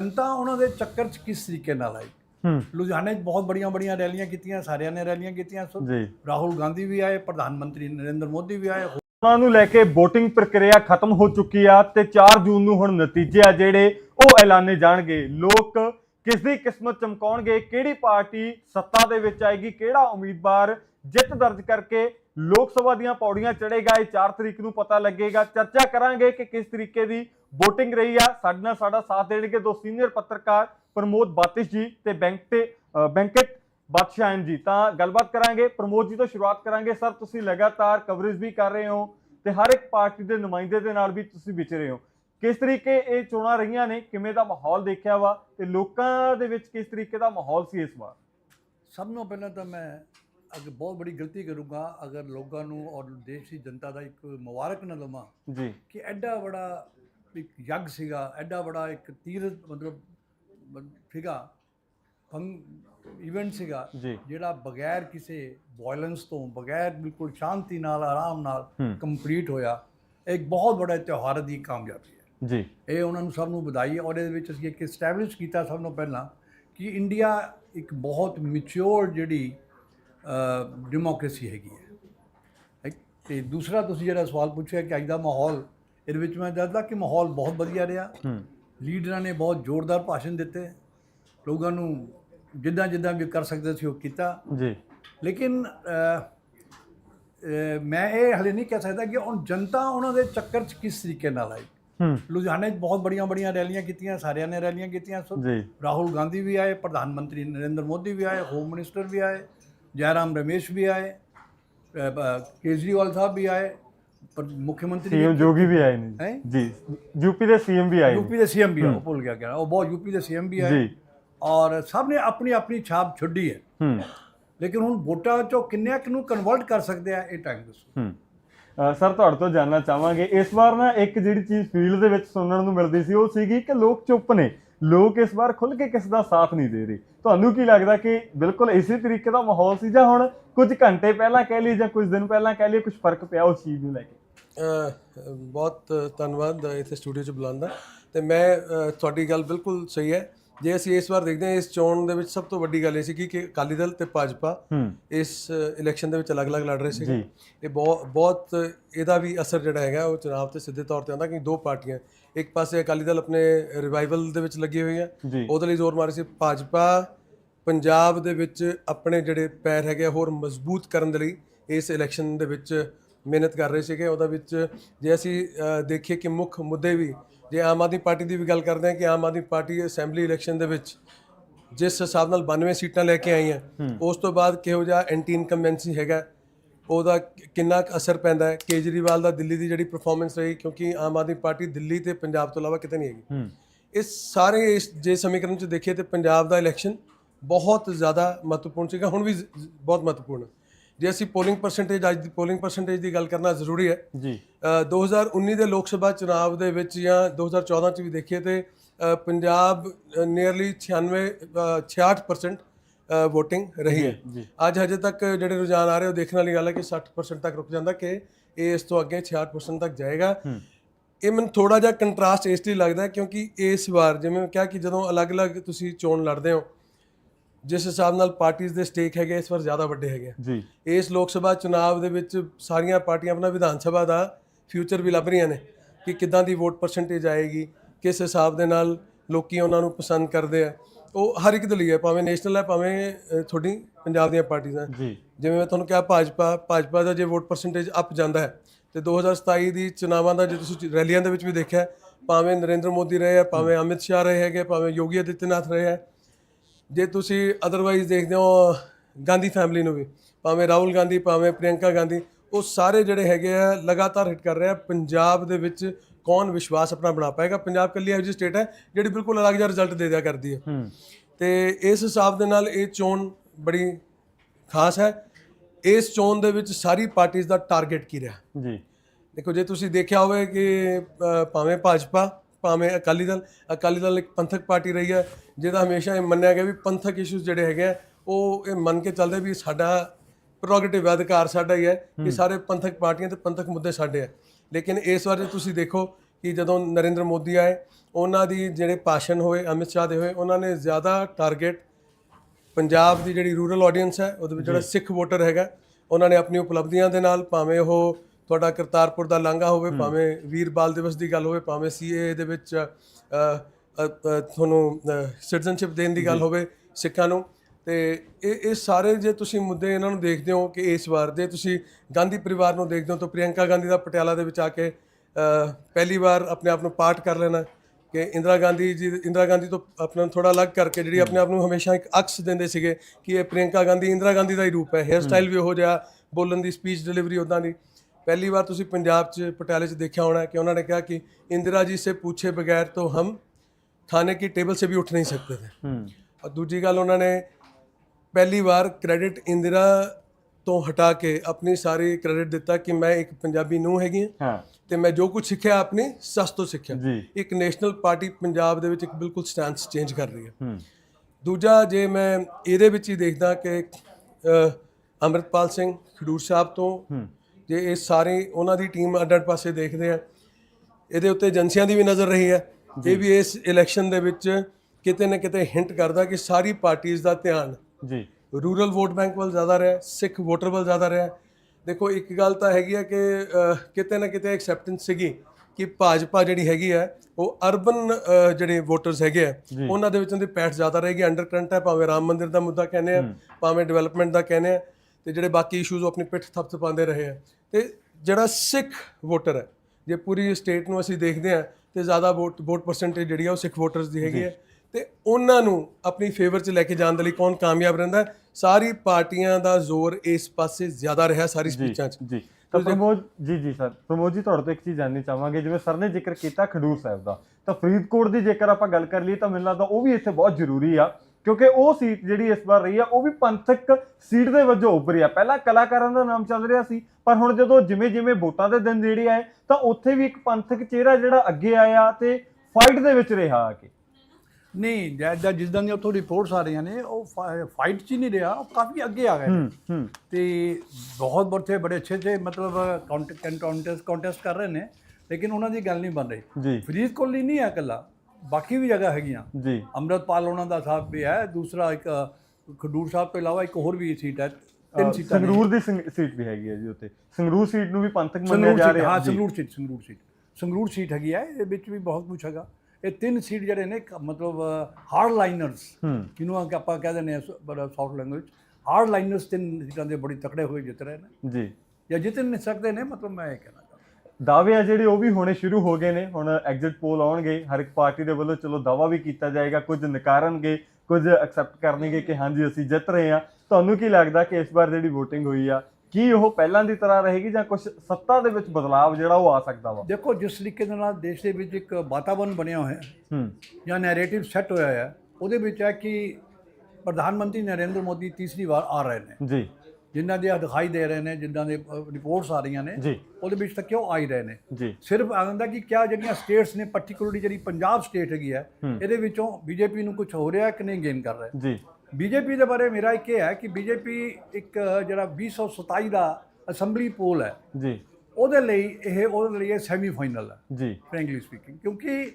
ਜਨਤਾ ਉਹਨਾਂ ਦੇ ਚੱਕਰ 'ਚ ਕਿਸ ਤਰੀਕੇ ਨਾਲ ਆਈ? ਹੂੰ। ਲੁਧਿਆਣੇ 'ਚ ਬਹੁਤ ਬੜੀਆਂ ਬੜੀਆਂ ਰੈਲੀਆਂ ਕੀਤੀਆਂ ਸਾਰਿਆਂ ਨੇ ਰੈਲੀਆਂ ਕੀਤੀਆਂ ਸੋ ਜੀ। ਰਾਹੁਲ ਗਾਂਧੀ ਵੀ ਆਏ ਪ੍ਰਧਾਨ ਮੰਤਰੀ ਨਰਿੰਦਰ ਮੋਦੀ ਵੀ ਆਏ ਉਹਨਾਂ ਨੂੰ ਲੈ ਕੇ VOTING ਪ੍ਰਕਿਰਿਆ ਖਤਮ ਹੋ ਚੁੱਕੀ ਆ ਤੇ 4 ਜੂਨ ਨੂੰ ਹੁਣ ਨਤੀਜੇ ਆ ਜਿਹੜੇ ਉਹ ਐਲਾਨੇ ਜਾਣਗੇ। ਲੋਕ ਕਿਸ ਦੀ ਕਿਸਮਤ ਚਮਕਾਉਣਗੇ ਕਿਹੜੀ ਪਾਰਟੀ ਸੱਤਾ ਦੇ ਵਿੱਚ ਆਏਗੀ ਕਿਹੜਾ ਉਮੀਦਵਾਰ ਜਿੱਤ ਦਰਜ ਕਰਕੇ ਲੋਕ ਸਭਾ ਦੀਆਂ ਪੌੜੀਆਂ ਚੜ੍ਹੇਗਾ, ਇਹ 4 ਤਰੀਕ ਨੂੰ ਪਤਾ ਲੱਗੇਗਾ। ਚਰਚਾ ਕਰਾਂਗੇ ਕਿ ਕਿਸ ਤਰੀਕੇ ਦੀ VOTING ਰਹੀ ਆ। ਸਾਡੇ ਨਾਲ ਸਾਡਾ ਸਾਥ ਦੇਣਗੇ ਦੋ ਸੀਨੀਅਰ ਪੱਤਰਕਾਰ, ਪ੍ਰਮੋਦ ਬਾਤਿਸ਼ ਜੀ ਤੇ ਬੈਂਕਟੇ ਬੈਂਕਟ ਬਾਦਸ਼ਾਹਨ ਜੀ। ਤਾਂ ਗੱਲਬਾਤ ਕਰਾਂਗੇ, ਪ੍ਰਮੋਦ ਜੀ ਤੋਂ ਸ਼ੁਰੂਆਤ ਕਰਾਂਗੇ। ਸਰ, ਤੁਸੀਂ ਲਗਾਤਾਰ ਕਵਰੇਜ ਵੀ ਕਰ ਰਹੇ ਹੋ ਤੇ ਹਰ ਇੱਕ ਪਾਰਟੀ ਦੇ ਨੁਮਾਇੰਦੇ ਦੇ ਨਾਲ ਵੀ ਤੁਸੀਂ ਵਿਚ ਰਹੇ ਹੋ। ਕਿਸ ਤਰੀਕੇ ਇਹ ਚੋਣਾਂ ਰਹੀਆਂ ਨੇ? ਕਿਵੇਂ ਦਾ ਮਾਹੌਲ ਦੇਖਿਆ ਵਾ? ਤੇ ਲੋਕਾਂ ਦੇ ਵਿੱਚ ਕਿਸ ਤਰੀਕੇ ਦਾ ਮਾਹੌਲ ਸੀ ਇਸ ਵਾਰ? ਸਭ ਤੋਂ ਪਹਿਲਾਂ ਤਾਂ ਮੈਂ ਅਗਰ ਬਹੁਤ ਬੜੀ ਗਲਤੀ ਕਰੂੰਗਾ ਅਗਰ ਲੋਕਾਂ ਨੂੰ ਔਰ ਦੇਸ਼ ਦੀ ਜਨਤਾ ਦਾ ਇੱਕ ਮੁਬਾਰਕ ਨਾ ਲਵਾਂ ਜੀ। ਕਿ ਐਡਾ ਬੜਾ ਇੱਕ ਯੱਗ ਸੀਗਾ ਐਡਾ ਬੜਾ ਇੱਕ ਤੀਰਥ ਮਤਲਬ ਸੀਗਾ ਫੰਗ ਇਵੈਂਟ ਸੀਗਾ ਜਿਹੜਾ ਬਗੈਰ ਕਿਸੇ ਵਾਇਲੈਂਸ ਤੋਂ ਬਗੈਰ ਬਿਲਕੁਲ ਸ਼ਾਂਤੀ ਨਾਲ ਆਰਾਮ ਨਾਲ। ਕੰਪਲੀਟ ਹੋਇਆ। ਇੱਕ ਬਹੁਤ ਬੜਾ ਤਿਉਹਾਰ ਦੀ ਕਾਮਯਾਬੀ ਹੈ। ਜੀ। ਇਹ ਉਹਨਾਂ ਨੂੰ ਸਭ ਨੂੰ ਵਧਾਈ ਹੈ ਔਰ ਇਹਦੇ ਵਿੱਚ ਅਸੀਂ ਇੱਕ ਐਸਟੈਬਲਿਸ਼ ਕੀਤਾ ਸਭ ਤੋਂ ਪਹਿਲਾਂ ਕਿ ਇੰਡੀਆ ਇੱਕ ਬਹੁਤ ਮੈਚੁਰ ਜਿਹੜੀ ਡੈਮੋਕ੍ਰੇਸੀ ਹੈਗੀ ਹੈ। ਤੇ ਦੂਸਰਾ ਤੁਸੀਂ ਜਿਹੜਾ ਸਵਾਲ ਪੁੱਛਿਆ ਕਿ ਅੱਜ ਦਾ ਮਾਹੌਲ ਇਹਦੇ ਵਿੱਚ ਮੈਂ ਦੱਸਦਾ ਕਿ ਮਾਹੌਲ ਬਹੁਤ ਵਧੀਆ ਰਿਹਾ। ਲੀਡਰਾਂ ਨੇ ਬਹੁਤ ਜ਼ੋਰਦਾਰ ਭਾਸ਼ਣ ਦਿੱਤੇ। ਲੋਕਾਂ ਨੂੰ ਜਿੱਦਾਂ ਜਿੱਦਾਂ ਵੀ ਕਰ ਸਕਦੇ ਸੀ ਉਹ ਕੀਤਾ। ਜੀ। ਲੇਕਿਨ ਮੈਂ ਇਹ ਹਲੇ ਨਹੀਂ ਕਹਿ ਸਕਦਾ ਕਿ ਹੁਣ ਜਨਤਾ ਉਹਨਾਂ ਦੇ ਚੱਕਰ 'ਚ ਕਿਸ ਤਰੀਕੇ ਨਾਲ ਆਈ। ਲੁਧਿਆਣੇ 'ਚ ਬਹੁਤ ਬੜੀਆਂ ਬੜੀਆਂ ਰੈਲੀਆਂ ਕੀਤੀਆਂ ਸਾਰਿਆਂ ਨੇ ਰੈਲੀਆਂ ਕੀਤੀਆਂ। ਰਾਹੁਲ ਗਾਂਧੀ ਵੀ ਆਏ ਪ੍ਰਧਾਨ ਮੰਤਰੀ ਨਰਿੰਦਰ ਮੋਦੀ ਵੀ ਆਏ ਹੋਮ ਮਿਨਿਸਟਰ ਵੀ ਆਏ। ਵੀ ਆਏ ਅ, ਬ- ਕੇਜਰੀਵਾਲ ਸਾਹਿਬ ਵੀ ਆਏ ਪਰ ਮੁੱਖ ਮੰਤਰੀ ਸੀਐਮ ਜੋਗੀ ਵੀ ਆਏ ਨੇ? ਜੀ ਯੂਪੀ ਦੇ ਸੀਐਮ ਵੀ ਆਏ ਯੂਪੀ ਦੇ ਸੀਐਮ ਵੀ ਆ ਉਹ ਭੁੱਲ ਗਿਆ ਕਿਹੜਾ ਉਹ ਬਹੁਤ ਯੂਪੀ ਦੇ ਸੀਐਮ ਵੀ ਆਏ ਜੀ ਔਰ ਸਭ ਨੇ ਆਪਣੀ ਆਪਣੀ ਛਾਪ ਛੱਡੀ ਹੈ ਹੂੰ ਲੇਕਿਨ ਹੁਣ ਵੋਟਾਂ ਚੋਂ ਕਿੰਨਿਆਂ ਕੁ ਨੂੰ ਕਨਵਰਟ ਕਰ ਸਕਦੇ ਆ ਇਹ ਟਾਈਮ ਦੱਸੋ ਹੂੰ ਸਰ ਤੁਹਾਡੇ ਤੋਂ ਜਾਨਣਾ ਚਾਹਾਂਗੇ ਇਸ ਵਾਰ ਨਾ ਇੱਕ ਜਿਹੜੀ ਚੀਜ਼ ਫੀਲਡ ਦੇ ਵਿੱਚ ਸੁਣਨ ਨੂੰ ਮਿਲਦੀ ਸੀ ਉਹ ਸੀਗੀ ਕਿ ਲੋਕ ਚੁੱਪ ਨੇ ਲੋਕ ਇਸ ਵਾਰ ਖੁੱਲ ਕੇ ਕਿਸ ਦਾ ਸਾਥ ਨਹੀਂ ਦੇ ਰਹੇ। ਤੁਹਾਨੂੰ ਕੀ ਲੱਗਦਾ ਕਿ ਬਿਲਕੁਲ ਇਸੇ ਤਰੀਕੇ ਦਾ ਮਾਹੌਲ ਸੀ ਜਾਂ ਹੁਣ ਕੁਝ ਘੰਟੇ ਪਹਿਲਾਂ ਕਹਿ ਲਈ ਜਾਂ ਕੁਝ ਦਿਨ ਪਹਿਲਾਂ ਕਹਿ ਲਈ ਕੁਝ ਫ਼ਰਕ ਪਿਆ ਉਸ ਚੀਜ਼ ਨੂੰ ਲੈ ਕੇ? ਬਹੁਤ ਧੰਨਵਾਦ ਇੱਥੇ ਸਟੂਡੀਓ 'ਚ ਬੁਲਾਉਣ ਦਾ। ਤੇ ਮੈਂ ਤੁਹਾਡੀ ਗੱਲ ਬਿਲਕੁਲ ਸਹੀ ਹੈ। ਜੇ ਅਸੀਂ ਇਸ ਵਾਰ ਦੇਖਦੇ ਹਾਂ ਇਸ ਚੋਣ ਦੇ ਵਿੱਚ ਸਭ ਤੋਂ ਵੱਡੀ ਗੱਲ ਇਹ ਸੀ ਕਿ ਅਕਾਲੀ ਦਲ ਤੇ ਭਾਜਪਾ ਇਸ ਇਲੈਕਸ਼ਨ ਦੇ ਵਿੱਚ ਅਲੱਗ-ਅਲੱਗ ਲੜ ਰਹੇ ਜੀ। ਇਹ ਬਹੁਤ ਬਹੁਤ ਇਹਦਾ ਵੀ ਅਸਰ ਜਿਹੜਾ ਹੈਗਾ ਉਹ ਚੁਣਾਵ ਤੇ ਸਿੱਧੇ ਤੌਰ ਤੇ ਆਉਂਦਾ ਕਿ ਦੋ ਪਾਰਟੀਆਂ ਇੱਕ ਪਾਸੇ ਅਕਾਲੀ ਦਲ ਆਪਣੇ ਰਿਵਾਈਵਲ ਦੇ ਵਿੱਚ ਲੱਗੀ ਹੋਈ ਹੈ ਜੀ। ਉਹਦੇ ਲਈ ਜ਼ੋਰ ਮਾਰੇ ਸੀ ਭਾਜਪਾ। ਪੰਜਾਬ ਦੇ ਵਿੱਚ ਆਪਣੇ ਜਿਹੜੇ ਪੈਰ ਹੈਗੇ ਆ ਹੋਰ ਮਜ਼ਬੂਤ ਕਰਨ ਦੇ ਲਈ ਇਸ ਇਲੈਕਸ਼ਨ ਦੇ ਵਿੱਚ ਮਿਹਨਤ ਕਰ ਰਹੇ ਸੀਗੇ। ਉਹਦਾ ਵਿੱਚ ਜੇ ਅਸੀਂ ਦੇਖੀਏ ਕਿ ਮੁੱਖ ਮੁੱਦੇ ਵੀ ਜੇ ਆਮ ਆਦਮੀ ਪਾਰਟੀ ਦੀ ਵੀ ਗੱਲ ਕਰਦੇ ਹਾਂ ਕਿ Aam Aadmi party assembly election ਦੇ ਵਿੱਚ ਜਿਸ ਹਿਸਾਬ ਨਾਲ 92 ਸੀਟਾਂ ਲੈ ਕੇ ਆਈ ਹੈ। ਉਸ ਤੋਂ ਬਾਅਦ ਕਿਹੋ ਜਿਹਾ ਐਂਟੀ ਇਨਕਮਬੈਂਸੀ ਹੈਗਾ। ਉਹਦਾ ਕਿੰਨਾ ਕੁ ਅਸਰ ਪੈਂਦਾ ਹੈ? ਕੇਜਰੀਵਾਲ ਦਾ ਦਿੱਲੀ ਦੀ ਜਿਹੜੀ ਪਰਫਾਰਮੈਂਸ ਰਹੀ ਕਿਉਂਕਿ ਆਮ ਆਦਮੀ ਪਾਰਟੀ ਦਿੱਲੀ ਤੇ ਪੰਜਾਬ ਤੋਂ ਇਲਾਵਾ ਕਿਤੇ ਨਹੀਂ ਹੈਗੀ। ਇਸ ਸਾਰੇ ਇਸ ਜੇ ਸਮੀਕਰਨ ਚ ਦੇਖੀਏ ਤੇ ਪੰਜਾਬ ਦਾ ਇਲੈਕਸ਼ਨ ਬਹੁਤ ਜ਼ਿਆਦਾ ਮਹੱਤਵਪੂਰਨ ਸੀਗਾ ਹੁਣ ਵੀ ਬਹੁਤ ਮਹੱਤਵਪੂਰਨ ਜੇ ਅਸੀਂ ਪੋਲਿੰਗ ਪਰਸੈਂਟੇਜ ਅੱਜ ਦੀ ਪੋਲਿੰਗ ਪਰਸੈਂਟੇਜ ਦੀ ਗੱਲ ਕਰਨਾ ਜ਼ਰੂਰੀ ਹੈ ਜੀ। ਅ, 2019 ਦੇ ਲੋਕ ਸਭਾ ਚੁਣਾਵ ਦੇ ਵਿੱਚ ਜਾਂ 2014 ਚ ਵੀ ਦੇਖੀਏ ਤੇ ਪੰਜਾਬ ਨੀਅਰਲੀ 96 ਅ, 66% VOTING ਰਹੀ ਹੈ। ਅੱਜ ਹਜੇ ਤੱਕ ਜਿਹੜੇ ਰੁਝਾਨ ਆ ਰਹੇ ਉਹ ਦੇਖਣ ਵਾਲੀ ਗੱਲ ਹੈ ਕਿ 60% ਤੱਕ ਰੁਕ ਜਾਂਦਾ ਕਿ ਇਹ ਇਸ ਤੋਂ ਅੱਗੇ 66% ਤੱਕ ਜਾਏਗਾ। ਇਹ ਮੈਨੂੰ ਥੋੜਾ ਜਿਹਾ ਕੰਟਰਾਸਟ ਇਸ ਲਈ ਲੱਗਦਾ ਕਿਉਂਕਿ ਇਸ ਵਾਰ ਜਿਵੇਂ ਮੈਂ ਕਿਹਾ ਕਿ ਜਦੋਂ ਅਲੱਗ-ਅਲੱਗ ਤੁਸੀਂ ਚੋਣ ਲੜਦੇ ਹੋ ਜਿਸ ਹਿਸਾਬ ਨਾਲ ਪਾਰਟੀਆਂ ਦੇ ਸਟੇਕ ਹੈਗੇ ਇਸ ਵਾਰ ਜ਼ਿਆਦਾ ਵੱਡੇ ਹੈਗੇ ਜੀ। ਇਸ ਲੋਕ ਸਭਾ ਚੁਣਾਵ ਦੇ ਵਿੱਚ ਸਾਰੀਆਂ ਪਾਰਟੀਆਂ ਆਪਣਾ ਵਿਧਾਨ ਸਭਾ ਦਾ ਫਿਊਚਰ ਵੀ ਲੱਭ ਰਹੀਆਂ ਨੇ ਕਿ ਕਿੱਦਾਂ ਦੀ ਵੋਟ ਪਰਸੈਂਟੇਜ ਆਏਗੀ ਕਿਸ ਹਿਸਾਬ ਦੇ ਨਾਲ ਲੋਕੀ ਉਹਨਾਂ ਨੂੰ ਪਸੰਦ ਕਰਦੇ ਆ। ਉਹ ਹਰ ਇੱਕ ਦੇ ਲਈ ਹੈ ਭਾਵੇਂ ਨੈਸ਼ਨਲ ਹੈ ਭਾਵੇਂ ਅ, ਤੁਹਾਡੀ ਪੰਜਾਬ ਦੀਆਂ ਪਾਰਟੀਆਂ ਜੀ। ਜਿਵੇਂ ਮੈਂ ਤੁਹਾਨੂੰ ਕਿਹਾ ਭਾਜਪਾ ਭਾਜਪਾ ਦਾ ਜੇ ਵੋਟ ਪਰਸੈਂਟੇਜ ਅਪ ਜਾਂਦਾ ਹੈ ਤੇ 2027 ਦੀ ਚੁਣਾਵਾਂ ਦਾ ਜੇ ਤੁਸੀਂ ਰੈਲੀਆਂ ਦੇ ਵਿੱਚ ਵੀ ਦੇਖਿਆ ਭਾਵੇਂ ਨਰਿੰਦਰ ਮੋਦੀ ਰਹੇ ਆ ਭਾਵੇਂ ਅਮਿਤ ਸ਼ਾਹ ਰਹੇ ਹੈਗੇ ਭਾਵੇਂ ਯੋਗੀ ਆਦਿੱਤਿਆਨਾਥ ਰਹੇ ਹੈ ਜੇ ਤੁਸੀਂ ਅਦਰਵਾਈਜ਼ ਦੇਖਦੇ ਹੋ ਗਾਂਧੀ ਫੈਮਿਲੀ ਨੂੰ ਵੀ ਭਾਵੇਂ ਰਾਹੁਲ ਗਾਂਧੀ ਭਾਵੇਂ ਪ੍ਰਿਯੰਕਾ ਗਾਂਧੀ ਉਹ ਸਾਰੇ ਜਿਹੜੇ ਹੈਗੇ ਆ ਲਗਾਤਾਰ ਹਿੱਟ ਕਰ ਰਹੇ ਆ ਪੰਜਾਬ ਦੇ ਵਿੱਚ ਕੌਣ ਵਿਸ਼ਵਾਸ ਆਪਣਾ ਬਣਾ ਪਾਏਗਾ? ਪੰਜਾਬ ਕੱਲੀ ਇਹੋ ਜਿਹੀ ਸਟੇਟ ਹੈ ਜਿਹੜੀ ਬਿਲਕੁਲ ਅਲੱਗ ਜਿਹਾ ਰਿਜ਼ਲਟ ਦੇ ਦਿਆ ਕਰਦੀ ਹੈ। ਤੇ ਇਸ ਹਿਸਾਬ ਦੇ ਨਾਲ ਇਹ ਚੋਣ ਬੜੀ ਖਾਸ ਹੈ। ਇਸ ਚੋਣ ਦੇ ਵਿੱਚ ਸਾਰੀ ਪਾਰਟੀਆਂ ਦਾ ਟਾਰਗੇਟ ਕੀ ਰਿਹਾ? ਜੀ। ਦੇਖੋ ਜੇ ਤੁਸੀਂ ਦੇਖਿਆ ਹੋਵੇ ਕਿ ਭਾਵੇਂ ਭਾਜਪਾ ਭਾਵੇਂ ਅਕਾਲੀ ਦਲ ਅਕਾਲੀ ਦਲ ਇੱਕ ਪੰਥਕ ਪਾਰਟੀ ਰਹੀ ਹੈ ਜਿਹਦਾ ਹਮੇਸ਼ਾ ਇਹ ਮੰਨਿਆ ਗਿਆ ਵੀ ਪੰਥਕ ਇਸ਼ੂਜ਼ ਜਿਹੜੇ ਹੈਗੇ ਆ ਉਹ ਇਹ ਮੰਨ ਕੇ ਚੱਲਦੇ ਵੀ ਸਾਡਾ ਪ੍ਰੋਗਰੇਟਿਵ ਅਧਿਕਾਰ ਸਾਡਾ ਹੀ ਹੈ ਕਿ ਸਾਰੇ ਪੰਥਕ ਪਾਰਟੀਆਂ ਤੇ ਪੰਥਕ ਮੁੱਦੇ ਸਾਡੇ ਆ। ਲੇਕਿਨ ਇਸ ਵਾਰ ਜੇ ਤੁਸੀਂ ਦੇਖੋ ਕਿ ਜਦੋਂ ਨਰਿੰਦਰ ਮੋਦੀ ਆਏ ਉਹਨਾਂ ਦੀ ਜਿਹੜੇ ਭਾਸ਼ਣ ਹੋਏ ਅਮਿਤ ਸ਼ਾਹ ਦੇ ਹੋਏ ਉਹਨਾਂ ਨੇ ਜ਼ਿਆਦਾ ਟਾਰਗੇਟ ਪੰਜਾਬ ਦੀ ਜਿਹੜੀ ਰੂਰਲ ਆਡੀਅנס ਹੈ ਉਹਦੇ ਵਿੱਚ ਜਿਹੜਾ ਸਿੱਖ ਵੋਟਰ ਹੈਗਾ ਉਹਨਾਂ ਨੇ ਆਪਣੀ ਉਪਲਬਧੀਆਂ ਦੇ ਨਾਲ ਭਾਵੇਂ ਉਹ ਤੁਹਾਡਾ ਕਰਤਾਰਪੁਰ ਦਾ ਲਾਂਘਾ ਹੋਵੇ ਭਾਵੇਂ ਵੀਰ ਬਾਲ ਦਿਵਸ ਦੀ ਗੱਲ ਹੋਵੇ ਭਾਵੇਂ ਸੀਏ ਦੇ ਵਿੱਚ ਤੁਹਾਨੂੰ ਸਿਟੀਜ਼ਨਸ਼ਿਪ ਦੇਣ ਦੀ ਗੱਲ ਹੋਵੇ ਸਿੱਖਾਂ ਨੂੰ ਤੇ ਇਹ ਇਹ ਸਾਰੇ ਜੇ ਤੁਸੀਂ ਮੁੱਦੇ ਇਹਨਾਂ ਨੂੰ ਦੇਖਦੇ ਹੋ ਕਿ ਇਸ ਵਾਰ ਜੇ ਤੁਸੀਂ ਗਾਂਧੀ ਪਰਿਵਾਰ ਨੂੰ ਦੇਖਦੇ ਹੋ ਤਾਂ ਪ੍ਰਿਯੰਕਾ ਗਾਂਧੀ ਦਾ ਪਟਿਆਲਾ ਦੇ ਵਿੱਚ ਆ ਕੇ ਅ, ਪਹਿਲੀ ਵਾਰ ਆਪਣੇ ਆਪ ਨੂੰ ਪਾਰਟ ਕਰ ਲੈਣਾ ਕਿ ਇੰਦਰਾ ਗਾਂਧੀ ਜੀ ਇੰਦਰਾ ਗਾਂਧੀ ਤੋਂ ਆਪਣਾ ਥੋੜਾ ਅਲੱਗ ਕਰਕੇ ਜਿਹੜੀ ਆਪਣੇ ਆਪ ਨੂੰ ਹਮੇਸ਼ਾ ਇੱਕ ਅਕਸ ਦਿੰਦੇ ਸੀਗੇ ਕਿ ਇਹ ਪ੍ਰਿਯੰਕਾ ਗਾਂਧੀ ਇੰਦਰਾ ਗਾਂਧੀ ਦਾ ਹੀ ਰੂਪ ਹੈ ਹੇਅਰ ਸਟਾਈਲ ਵੀ ਉਹੋ ਜਿਹਾ ਬੋਲਣ ਦੀ ਸਪੀਚ ਡਿਲੀਵਰੀ ਉਦਾਂ ਦੀ ਪਹਿਲੀ ਵਾਰ ਤੁਸੀਂ ਪੰਜਾਬ 'ਚ ਪਟਿਆਲੇ 'ਚ ਦੇਖਿਆ ਹੋਣਾ ਕਿ ਉਹਨਾਂ ਨੇ ਕਿਹਾ ਕਿ ਇੰਦਰਾ ਜੀ ਸੇ पूछे ਬਗੈਰ तो हम खाने की टेबल से भी उठ नहीं सकते थे ਹੂੰ ਔਰ ਦੂਜੀ ਗੱਲ ਉਹਨਾਂ ਨੇ ਪਹਿਲੀ ਵਾਰ ਕ੍ਰੈਡਿਟ ਇੰਦਰਾ ਤੋਂ ਹਟਾ ਕੇ ਆਪਣੀ ਸਾਰੀ ਕ੍ਰੈਡਿਟ ਦਿੱਤਾ ਕਿ ਮੈਂ ਇੱਕ ਪੰਜਾਬੀ ਨੂੰ ਹੈਗੀ ਹਾਂ ਤੇ ਮੈਂ ਜੋ ਕੁਝ ਸਿੱਖਿਆ ਆਪਣੀ ਸੱਸ ਤੋਂ ਸਿੱਖਿਆ। ਇੱਕ ਨੈਸ਼ਨਲ ਪਾਰਟੀ ਪੰਜਾਬ ਦੇ ਵਿੱਚ ਇੱਕ ਬਿਲਕੁਲ ਸਟੈਂਸ ਚੇਂਜ ਕਰ ਰਹੀ ਹੈ। ਦੂਜਾ ਜੇ ਮੈਂ ਇਹਦੇ ਵਿੱਚ ਹੀ ਦੇਖਦਾ ਕਿ ਅੰਮ੍ਰਿਤਪਾਲ ਸਿੰਘ ਖਡੂਰ ਸਾਹਿਬ ਤੋਂ ਜੇ ਇਹ ਸਾਰੇ ਉਹਨਾਂ ਦੀ ਟੀਮ ਅੱਡ ਅੱਡ ਪਾਸੇ ਦੇਖਦੇ ਆ ਇਹਦੇ ਉੱਤੇ ਏਜੰਸੀਆਂ ਦੀ ਵੀ ਨਜ਼ਰ ਰਹੀ ਹੈ। ਇਹ ਵੀ ਇਸ ਇਲੈਕਸ਼ਨ ਦੇ ਵਿੱਚ ਕਿਤੇ ਨਾ ਕਿਤੇ ਹਿੰਟ ਕਰਦਾ ਕਿ ਸਾਰੀ ਪਾਰਟੀਆਂ ਦਾ ਧਿਆਨ ਜੀ। ਰੂਰਲ ਵੋਟ ਬੈਂਕ ਵੱਲ ਜ਼ਿਆਦਾ ਰਿਹਾ ਸਿੱਖ ਵੋਟਰ ਵੱਲ ਜ਼ਿਆਦਾ ਰਿਹਾ। ਦੇਖੋ ਇੱਕ ਗੱਲ ਤਾਂ ਹੈਗੀ ਹੈ ਕਿ ਕਿਤੇ ਨਾ ਕਿਤੇ ਐਕਸੈਪਟੈਂਸ ਸੀਗੀ ਕਿ ਭਾਜਪਾ ਜਿਹੜੀ ਹੈਗੀ ਹੈ ਉਹ ਅਰਬਨ ਜਿਹੜੇ ਵੋਟਰਸ ਹੈਗੇ ਆ ਉਹਨਾਂ ਦੇ ਵਿੱਚ ਉਹਦੀ ਪੈਠ ਜ਼ਿਆਦਾ ਰਹੇਗੀ। ਅੰਡਰ ਕਰੰਟ ਹੈ ਭਾਵੇਂ ਰਾਮ ਮੰਦਿਰ ਦਾ ਮੁੱਦਾ ਕਹਿੰਦੇ ਆ ਭਾਵੇਂ ਡਿਵੈਲਪਮੈਂਟ ਦਾ ਕਹਿੰਦੇ ਆ ਤੇ ਜਿਹੜੇ ਬਾਕੀ ਇਸ਼ੂਜ਼ ਆਪਣੀ ਪਿੱਠ ਥਪਥਪਾਉਂਦੇ ਰਹੇ ਆ। ਤੇ ਜਿਹੜਾ ਸਿੱਖ ਵੋਟਰ ਹੈ ਜੇ ਪੂਰੀ ਸਟੇਟ ਨੂੰ ਅਸੀਂ ਦੇਖਦੇ ਆ ਤੇ ਜ਼ਿਆਦਾ ਵੋਟ ਵੋਟ ਪਰਸੈਂਟੇਜ ਜਿਹੜੀ ਆ ਉਹ ਸਿੱਖ ਵੋਟਰਸ ਦੀ ਹੈਗੀ ਹੈ ਤੇ ਉਹਨਾਂ ਨੂੰ ਆਪਣੀ ਫੇਵਰ 'ਚ ਲੈ ਕੇ ਜਾਣ ਦੇ ਲਈ ਕੌਣ ਕਾਮਯਾਬ ਰਹਿੰਦਾ? ਸਾਰੀ ਪਾਰਟੀਆਂ ਦਾ ਜ਼ੋਰ ਇਸ ਪਾਸੇ ਜ਼ਿਆਦਾ ਰਿਹਾ ਸਾਰੀ ਸਪੀਚਾਂ 'ਚ। ਜੀ। ਤਾਂ ਪ੍ਰਮੋਦ ਜੀ ਜੀ ਸਰ। ਪ੍ਰਮੋਦ ਜੀ ਤੁਹਾਡੇ ਤੋਂ ਇੱਕ ਚੀਜ਼ ਜਾਣਨੀ ਚਾਹਾਂਗੇ। ਜਿਵੇਂ ਸਰ ਨੇ ਜ਼ਿਕਰ ਕੀਤਾ ਖਡੂਰ ਸਾਹਿਬ ਦਾ ਤਾਂ ਫਰੀਦਕੋਟ ਦੀ ਜੇਕਰ ਆਪਾਂ ਗੱਲ ਕਰ ਲਈਏ ਤਾਂ ਮੈਨੂੰ ਲੱਗਦਾ ਉਹ ਵੀ ਇੱਥੇ ਬਹੁਤ ਜ਼ਰੂਰੀ ਆ ਕਿਉਂਕਿ ਉਹ ਸੀਟ ਜਿਹੜੀ ਇਸ ਵਾਰ ਰਹੀ ਆ ਉਹ ਵੀ ਪੰਥਕ ਸੀਟ ਦੇ ਵਜੋਂ ਉੱਭਰੀ ਆ। ਪਹਿਲਾਂ ਕਲਾਕਾਰਾਂ ਦਾ ਨਾਮ ਚੱਲ ਰਿਹਾ ਸੀ ਪਰ ਹੁਣ ਜਦੋਂ ਜਿਵੇਂ ਜਿਵੇਂ ਵੋਟਾਂ ਦੇ ਦਿਨ ਜਿਹੜੇ ਆਏ ਤਾਂ ਉੱਥੇ ਵੀ ਇੱਕ ਪੰਥਕ ਚਿਹਰਾ ਜਿਹੜਾ ਅੱਗੇ ਆਇਆ ਤੇ ਫਾਈਟ ਦੇ ਵਿੱਚ ਰਿਹਾ ਆ ਕੇ। ਨਹੀਂ ਜਿੱਦਾਂ ਜਿਸ ਦਿਨ ਦੀ ਉੱਥੋਂ ਰਿਪੋਰਟਸ ਆ ਰਹੀਆਂ ਨੇ ਉਹ ਫਾਈਟ 'ਚ ਹੀ ਨਹੀਂ ਰਿਹਾ ਉਹ ਕਾਫੀ ਅੱਗੇ ਆ ਗਏ ਨੇ। ਤੇ ਬਹੁਤ ਬੜੇ ਬੜੇ ਅੱਛੇ ਅੱਛੇ ਮਤਲਬ ਕੰਟੈਸਟ ਕੰਟੈਸਟ ਕਰ ਰਹੇ ਨੇ ਲੇਕਿਨ ਉਹਨਾਂ ਦੀ ਗੱਲ ਨਹੀਂ ਬਣ ਰਹੀ। ਜੀ। ਫਰੀਦਕੋਟ ਲਈ ਨਹੀਂ ਹੈ ਇਕੱਲਾ ਬਾਕੀ ਵੀ ਜਗ੍ਹਾ ਹੈਗੀਆਂ। ਜੀ। ਅੰਮ੍ਰਿਤਪਾਲ ਉਹਨਾਂ ਦਾ ਸਾਹਿਬ ਵੀ ਹੈ ਦੂਸਰਾ ਇੱਕ ਖਡੂਰ ਸਾਹਿਬ ਤੋਂ ਇਲਾਵਾ ਇੱਕ ਹੋਰ ਵੀ ਸੀਟ ਹੈ ਤਿੰਨ ਸੀਟਾਂ ਸੰਗਰੂਰ ਦੀ ਸੀਟ ਵੀ ਹੈਗੀ ਹੈ ਜੀ ਉੱਥੇ। ਸੰਗਰੂਰ ਸੀਟ ਨੂੰ ਵੀ ਪੰਥਕ ਮੰਨਿਆ ਜਾ ਰਿਹਾ ਹਾਂ। Sangrur seat Sangrur seat Sangrur seat ਹੈਗੀ ਹੈ ਇਹਦੇ ਵਿੱਚ ਵੀ ਬਹੁਤ ਕੁਝ ਹੈਗਾ। ਇਹ ਤਿੰਨ ਸੀਟ ਜਿਹੜੇ ਨੇ ਮਤਲਬ ਹਾਰਡ ਲਾਈਨਰਸ ਜਿਹਨੂੰ ਆਪਾਂ ਕਹਿ ਦਿੰਦੇ ਆ ਬੜਾ ਸੌਫਟ ਲੈਂਗੁਏਜ ਹਾਰਡ ਲਾਈਨਰਸ ਤਿੰਨ ਸੀਟਾਂ ਦੇ ਬੜੀ ਤਕੜੇ ਹੋਏ ਜਿੱਤ ਰਹੇ ਨੇ। ਜੀ। ਜਾਂ ਜਿੱਤ ਨਹੀਂ ਸਕਦੇ ਨੇ ਮਤਲਬ ਮੈਂ ਇਹ ਕਹਿਣਾ ਦਾਅਵੇ ਆ ਜਿਹੜੇ ਉਹ ਵੀ ਹੋਣੇ ਸ਼ੁਰੂ ਹੋ ਗਏ ਨੇ ਹੁਣ ਐਗਜ਼ਿਟ ਪੋਲ ਆਉਣਗੇ ਹਰ ਇੱਕ ਪਾਰਟੀ ਦੇ ਵੱਲੋਂ ਚਲੋ ਦਾਅਵਾ ਵੀ ਕੀਤਾ ਜਾਏਗਾ ਕੁਝ ਨਕਾਰਨਗੇ ਕੁਝ ਐਕਸੈਪਟ ਕਰਨਗੇ ਕਿ ਹਾਂਜੀ ਅਸੀਂ ਜਿੱਤ ਰਹੇ ਹਾਂ। ਤੁਹਾਨੂੰ ਕੀ ਲੱਗਦਾ ਕਿ ਇਸ ਵਾਰ ਜਿਹੜੀ VOTING ਹੋਈ ਆ ਕੀ ਉਹ ਪਹਿਲਾਂ ਦੀ ਤਰ੍ਹਾਂ ਰਹੇਗੀ ਜਾਂ ਕੁਝ ਸੱਤਾ ਦੇ ਵਿੱਚ ਬਦਲਾਅ ਜਿਹੜਾ ਉਹ ਆ ਸਕਦਾ ਵਾ? ਦੇਖੋ ਜਿਸ ਤਰੀਕੇ ਦੇ ਨਾਲ ਦੇਸ਼ ਦੇ ਵਿੱਚ ਇੱਕ ਵਾਤਾਵਰਣ ਬਣਿਆ ਹੋਇਆ ਹੈ ਹੂੰ। ਜਾਂ ਨੈਰੇਟਿਵ ਸੈੱਟ ਹੋਇਆ ਹੈ ਉਹਦੇ ਵਿੱਚ ਹੈ ਕਿ ਪ੍ਰਧਾਨ ਮੰਤਰੀ ਨਰਿੰਦਰ ਮੋਦੀ ਤੀਸਰੀ ਵਾਰ ਆ ਰਹੇ ਨੇ। ਜੀ। ਜਿਨ੍ਹਾਂ ਦੇ ਦਿਖਾਈ ਦੇ ਰਹੇ ਨੇ ਜਿੱਦਾਂ ਦੇ ਰਿਪੋਰਟਸ ਆ ਰਹੀਆਂ ਨੇ ਉਹਦੇ ਵਿੱਚ ਤਾਂ ਕਿਉਂ ਆ ਹੀ ਰਹੇ ਨੇ? ਜੀ। ਸਿਰਫ ਆਉਂਦਾ ਕਿ ਕਿਆ ਜਿਹੜੀਆਂ ਸਟੇਟਸ ਨੇ ਪਾਰਟਿਕੂਲਰਲੀ ਜਿਹੜੀ ਪੰਜਾਬ ਸਟੇਟ ਹੈਗੀ ਹੈ ਇਹਦੇ ਵਿੱਚੋਂ ਬੀਜੇਪੀ ਨੂੰ ਕੁਝ ਹੋ ਰਿਹਾ ਕਿ ਨਹੀਂ ਗੇਨ ਕਰ ਰਿਹਾ? ਜੀ। ਬੀਜੇਪੀ ਦੇ ਬਾਰੇ ਮੇਰਾ ਇੱਕ ਇਹ ਹੈ ਕਿ ਬੀਜੇਪੀ ਇੱਕ ਜਿਹੜਾ 2027 ਦਾ ਅਸੈਂਬਲੀ ਪੋਲ ਹੈ। ਜੀ। ਉਹਦੇ ਲਈ ਇਹ ਉਹਦੇ ਲਈ ਸੈਮੀ ਫਾਈਨਲ ਹੈ ਜੀ। ਫ੍ਰੈਂਕਲੀ ਸਪੀਕਿੰਗ ਕਿਉਂਕਿ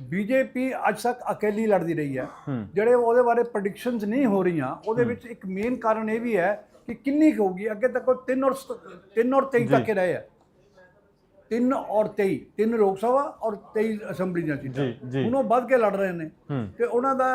ਬੀਜੇਪੀ ਅੱਜ ਤੱਕ ਅਕੇਲੀ ਲੜਦੀ ਰਹੀ ਹੈ। ਜਿਹੜੇ ਉਹਦੇ ਬਾਰੇ ਪ੍ਰੈਡਿਕਸ਼ਨਸ ਨਹੀਂ ਹੋ ਰਹੀਆਂ ਉਹਦੇ ਵਿੱਚ ਇੱਕ ਮੇਨ ਕਾਰਨ ਇਹ ਵੀ ਹੈ ਕਿ ਕਿੰਨੀ ਹੋਊਗੀ ਅੱਗੇ ਤੱਕ ਉਹ 3 ਔਰ 3 ਔਰ 23 ਤੱਕ ਰਹੇ ਹੈ। 3 ਔਰ 23 ਤਿੰਨ ਲੋਕ ਸਭਾ ਔਰ 23 ਅਸੈਂਬਲੀ ਦੀਆਂ ਸੀਟਾਂ। ਜੀ, ਜੀ। ਹੁਣ ਉਹ ਵੱਧ ਕੇ ਲੜ ਰਹੇ ਨੇ। ਤੇ ਉਹਨਾਂ ਦਾ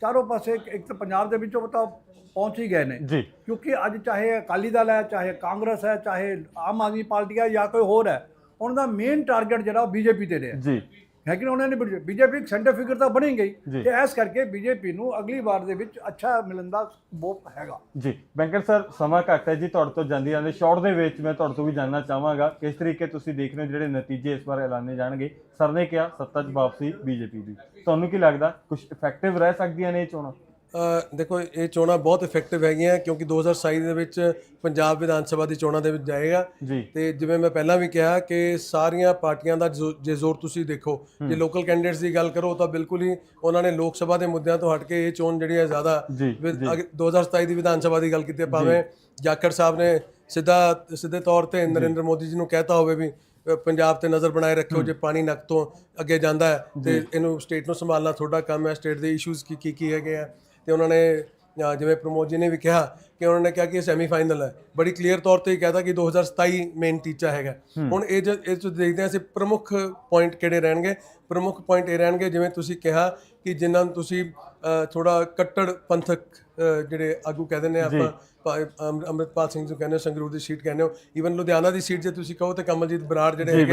ਚਾਰੋਂ ਪਾਸੇ ਇੱਕ- ਇੱਕ ਤਾਂ ਪੰਜਾਬ ਦੇ ਵਿੱਚੋਂ ਤਾਂ ਪਹੁੰਚ ਹੀ ਗਏ ਨੇ। ਜੀ। ਕਿਉਂਕਿ ਅੱਜ ਚਾਹੇ ਅਕਾਲੀ ਦਲ ਹੈ ਚਾਹੇ ਕਾਂਗਰਸ ਹੈ ਚਾਹੇ ਆਮ ਆਦਮੀ ਪਾਰਟੀ ਹੈ ਜਾਂ ਕੋਈ ਹੋਰ ਹੈ ਉਹਨਾਂ ਦਾ ਮੇਨ ਟਾਰਗੇਟ ਜਿਹੜਾ ਉਹ ਬੀਜੇਪੀ ਤੇ ਰਿਹਾ। ਜੀ। ਹੈ ਕਿ ਉਹਨਾਂ ਨੇ ਬੀਜੇਪੀ ਇੱਕ ਸੈਂਟਰ ਫਿਗਰ ਤਾਂ ਬਣੀ ਗਈ। ਤੇ ਇਸ ਕਰਕੇ ਬੀਜੇਪੀ ਨੂੰ ਅਗਲੀ ਵਾਰ ਦੇ ਵਿੱਚ ਅੱਛਾ ਮਿਲਣ ਦਾ ਬਹੁਤ ਹੈਗਾ। ਜੀ ਬੈਂਕਰ ਸਰ ਸਮਾਂ ਘੱਟ ਹੈ ਜੀ ਤੁਹਾਡੇ ਤੋਂ ਜਾਂਦੀ ਜਾਂਦੇ ਸ਼ਾਰਟ ਦੇ ਵਿੱਚ ਮੈਂ ਤੁਹਾਡੇ ਤੋਂ ਵੀ ਜਾਨਣਾ ਚਾਹਾਂਗਾ ਕਿਸ ਤਰੀਕੇ ਤੁਸੀਂ ਦੇਖ ਰਹੇ ਹੋ ਜਿਹੜੇ ਨਤੀਜੇ ਇਸ ਵਾਰ ਐਲਾਨੇ ਜਾਣਗੇ। ਸਰ ਨੇ ਕਿਹਾ ਸੱਤਾ 'ਚ ਵਾਪਸੀ ਬੀਜੇਪੀ ਦੀ। ਤੁਹਾਨੂੰ ਕੀ ਲੱਗਦਾ ਕੁਝ ਇਫੈਕਟਿਵ ਰਹਿ ਸਕਦੀਆਂ ਨੇ ਇਹ ਚੋਣਾਂ? ਦੇਖੋ ਇਹ ਚੋਣਾਂ ਬਹੁਤ ਇਫੈਕਟਿਵ ਹੈਗੀਆਂ ਕਿਉਂਕਿ 2027 ਦੇ ਵਿੱਚ ਪੰਜਾਬ ਵਿਧਾਨ ਸਭਾ ਦੀ ਚੋਣਾਂ ਦੇ ਵਿੱਚ ਜਾਏਗਾ। ਤੇ ਜਿਵੇਂ ਮੈਂ ਪਹਿਲਾਂ ਵੀ ਕਿਹਾ ਕਿ ਸਾਰੀਆਂ ਪਾਰਟੀਆਂ ਦਾ ਜੋ- ਜ਼ੋਰ ਤੁਸੀਂ ਦੇਖੋ ਜੇ ਲੋਕਲ ਕੈਂਡੀਡੇਟਸ ਦੀ ਗੱਲ ਕਰੋ ਤਾਂ ਬਿਲਕੁਲ ਹੀ ਉਹਨਾਂ ਨੇ ਲੋਕ ਸਭਾ ਦੇ ਮੁੱਦਿਆਂ ਤੋਂ ਹਟ ਕੇ ਇਹ ਚੋਣ ਜਿਹੜੀ ਹੈ ਜ਼ਿਆਦਾ ਜੀ, ਵਿ- ਅਗ- 2027 ਦੀ ਵਿਧਾਨ ਸਭਾ ਦੀ ਗੱਲ ਕੀਤੀ ਹੈ, ਭਾਵੇਂ ਜਾਖੜ ਸਾਹਿਬ ਨੇ ਸਿੱਧਾ ਸਿੱਧੇ ਤੌਰ ਤੇ ਨਰਿੰਦਰ ਮੋਦੀ ਜੀ ਨੂੰ ਕਹਿਤਾ ਹੋਵੇ ਵੀ ਪੰਜਾਬ ਤੇ ਨਜ਼ਰ ਬਣਾਏ ਰੱਖਿਓ ਜੇ ਪਾਣੀ ਨੱਕ ਤੋਂ ਅੱਗੇ ਜਾਂਦਾ ਹੈ ਤੇ ਇਹਨੂੰ ਸਟੇਟ ਨੂੰ ਸੰਭਾਲਣਾ ਤੁਹਾਡਾ ਕੰਮ ਹੈ ਸਟੇਟ ਦੇ ਇਸ਼ੂਜ਼ ਕੀ ਕੀ ਕੀ ਹੈਗੇ ਆ। ਤੇ ਉਹਨਾਂ ਨੇ ਜਿਵੇਂ ਪ੍ਰਮੋਦ ਜੀ ਨੇ ਵੀ ਕਿਹਾ ਕਿ ਉਹਨਾਂ ਨੇ ਕਿਹਾ ਕਿ ਇਹ ਸੈਮੀਫਾਈਨਲ ਹੈ। ਬੜੀ ਕਲੀਅਰ ਤੌਰ ਤੇ ਕਹਿਤਾ ਕਿ 2027 ਮੇਨ ਟੀਚਾ ਹੈਗਾ। ਹੁਣ ਇਹ ਜ- ਇਹ ਚ ਦੇਖਦੇ ਹਾਂ ਅਸੀਂ ਪ੍ਰਮੁੱਖ ਪੁਆਇੰਟ ਕਿਹੜੇ ਰਹਿਣਗੇ। ਪ੍ਰਮੁੱਖ ਪੁਆਇੰਟ ਇਹ ਰਹਿਣਗੇ ਜਿਵੇਂ ਤੁਸੀਂ ਕਿਹਾ ਕਿ ਜਿਨ੍ਹਾਂ ਨੂੰ ਤੁਸੀਂ ਥੋੜਾ ਕੱਟੜ ਪੰਥਕ ਜਿਹੜੇ ਆਗੂ ਕਹਿੰਦੇ ਨੇ ਆਪਾਂ ਅੰਮ੍ਰਿਤਪਾਲ ਸਿੰਘ ਜੀ ਕਹਿੰਦੇ ਹੋ ਸੰਗਰੂਰ ਦੀ ਸੀਟ ਕਹਿੰਦੇ ਹੋ। ਈਵਨ ਲੁਧਿਆਣਾ ਦੀ ਸੀਟ ਜੇ ਤੁਸੀਂ ਕਹੋ ਤੇ ਕਮਲਜੀਤ ਬਰਾੜ ਜਿਹੜੇ ਹੈਗੇ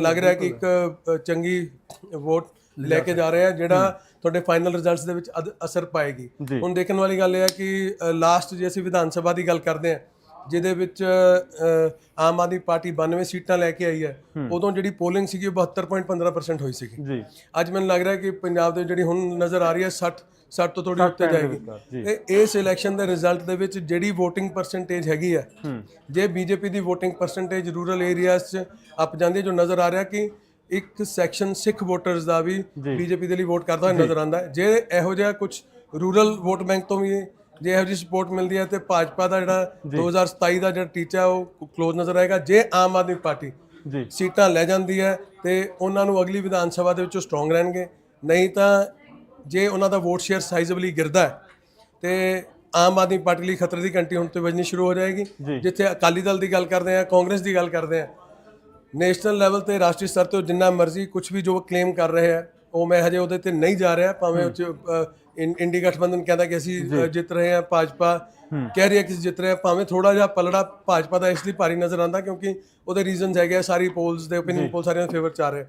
ਲੱਗ ਰਿਹਾ ਕਿ ਇੱਕ ਚੰਗੀ ਵੋਟ ਲੈ ਕੇ ਜਾ ਰਹੇ ਆ ਜਿਹੜਾ ਤੁਹਾਡੇ ਫਾਈਨਲ ਰਿਜ਼ਲਟਸ ਦੇ ਵਿੱਚ ਅਦ- ਅਸਰ ਪਾਏਗੀ। ਹੁਣ ਦੇਖਣ ਵਾਲੀ ਗੱਲ ਇਹ ਹੈ ਕਿ ਲਾਸਟ ਜੇ ਅਸੀਂ ਵਿਧਾਨ ਸਭਾ ਦੀ ਗੱਲ ਕਰਦੇ ਹਾਂ ਜਿਹਦੇ ਵਿੱਚ ਅ, ਆਮ ਆਦਮੀ ਪਾਰਟੀ 92 ਸੀਟਾਂ ਲੈ ਕੇ ਆਈ ਹੈ ਉਦੋਂ ਜਿਹੜੀ ਪੋਲਿੰਗ ਸੀਗੀ ਉਹ 72.15% ਹੋਈ ਸੀਗੀ। ਜੀ। ਅੱਜ ਮੈਨੂੰ ਲੱਗ ਰਿਹਾ ਕਿ ਪੰਜਾਬ ਦੇ ਜਿਹੜੀ ਹੁਣ ਨਜ਼ਰ ਆ ਰਹੀ ਹੈ 60 60 ਤੋਂ ਥੋੜੀ ਉੱਤੇ ਜਾਏਗੀ। ਤੇ ਇਸ ਇਲੈਕਸ਼ਨ ਦੇ ਰਿਜ਼ਲਟ ਦੇ ਵਿੱਚ ਜਿਹੜੀ VOTING ਪਰਸੈਂਟੇਜ ਹੈਗੀ ਹੈ ਜੇ ਬੀਜੇਪੀ ਦੀ VOTING ਪਰਸੈਂਟੇਜ ਰੂਰਲ ਏਰੀਆਜ਼ 'ਚ ਅਪ ਜਾਂਦੀ ਹੈ ਜੋ ਨਜ਼ਰ ਆ ਰਿਹਾ ਕਿ ਇੱਕ ਸੈਕਸ਼ਨ ਸਿੱਖ ਵੋਟਰਸ ਦਾ ਵੀ ਬੀਜੇਪੀ ਦੇ ਲਈ ਵੋਟ ਕਰਦਾ ਹੋਇਆ ਨਜ਼ਰ ਆਉਂਦਾ ਹੈ। ਜੇ ਇਹੋ ਜਿਹਾ ਕੁਝ ਰੂਰਲ ਵੋਟ ਬੈਂਕ ਤੋਂ ਵੀ ਜੇ ਇਹੋ ਜਿਹੀ ਸਪੋਰਟ ਮਿਲਦੀ ਹੈ ਤੇ ਭਾਜਪਾ ਦਾ ਜਿਹੜਾ 2027 ਦਾ ਜਿਹੜਾ ਟੀਚਾ ਉਹ ਕਲੋਜ਼ ਨਜ਼ਰ ਆਏਗਾ। ਜੇ ਆਮ ਆਦਮੀ ਪਾਰਟੀ ਜੀ। ਸੀਟਾਂ ਲੈ ਜਾਂਦੀ ਹੈ ਤੇ ਉਹਨਾਂ ਨੂੰ ਅਗਲੀ ਵਿਧਾਨ ਸਭਾ ਦੇ ਵਿੱਚੋਂ ਸਟਰੋਂਗ ਰਹਿਣਗੇ। ਨਹੀਂ ਤਾਂ ਜੇ ਉਹਨਾਂ ਦਾ ਵੋਟ ਸ਼ੇਅਰ ਸਾਈਜ਼ਬਲੀ ਗਿਰਦਾ ਹੈ ਤੇ ਆਮ ਆਦਮੀ ਪਾਰਟੀ ਲਈ ਖਤਰੇ ਦੀ ਘੰਟੀ ਹੁਣ ਤੋਂ ਵੱਜਣੀ ਸ਼ੁਰੂ ਹੋ ਜਾਏਗੀ। ਜਿੱਥੇ ਅਕਾਲੀ ਦਲ ਦੀ ਗੱਲ ਕਰਦੇ ਆ ਕਾਂਗਰਸ ਦੀ ਗੱਲ ਕਰਦੇ ਆ ਨੈਸ਼ਨਲ ਲੈਵਲ ਤੇ ਰਾਸ਼ਟਰੀ ਸਤਰ ਤੇ ਉਹ ਜਿੰਨਾ ਮਰਜ਼ੀ ਕੁਝ ਵੀ ਜੋ ਕਲੇਮ ਕਰ ਰਹੇ ਆ ਉਹ ਮੈਂ ਹਜੇ ਉਹਦੇ ਤੇ ਨਹੀਂ ਜਾ ਰਿਹਾ ਭਾਵੇਂ ਉਹ ਇੰਡੀ ਗਠਬੰਧਨ ਕਹਿੰਦਾ ਕਿ ਅਸੀਂ ਜਿੱਤ ਰਹੇ ਹਾਂ ਭਾਜਪਾ ਕਹਿ ਰਹੀ ਹੈ ਕਿ ਅਸੀਂ ਜਿੱਤ ਰਹੇ ਹਾਂ ਭਾਵੇਂ ਥੋੜਾ ਜਿਹਾ ਪਲੜਾ ਭਾਜਪਾ ਦਾ ਇਸ ਲਈ ਭਾਰੀ ਨਜ਼ਰ ਆਉਂਦਾ ਕਿਉਂਕਿ ਉਹਦੇ ਰੀਜ਼ਨਸ ਹੈਗੇ ਆ ਸਾਰੀ ਪੋਲਸ ਦੇ ਓਪੀਨੀਅਨ ਪੋਲ ਸਾਰਿਆਂ ਦੇ ਫੇਵਰ ਚ ਆ ਰਹੇ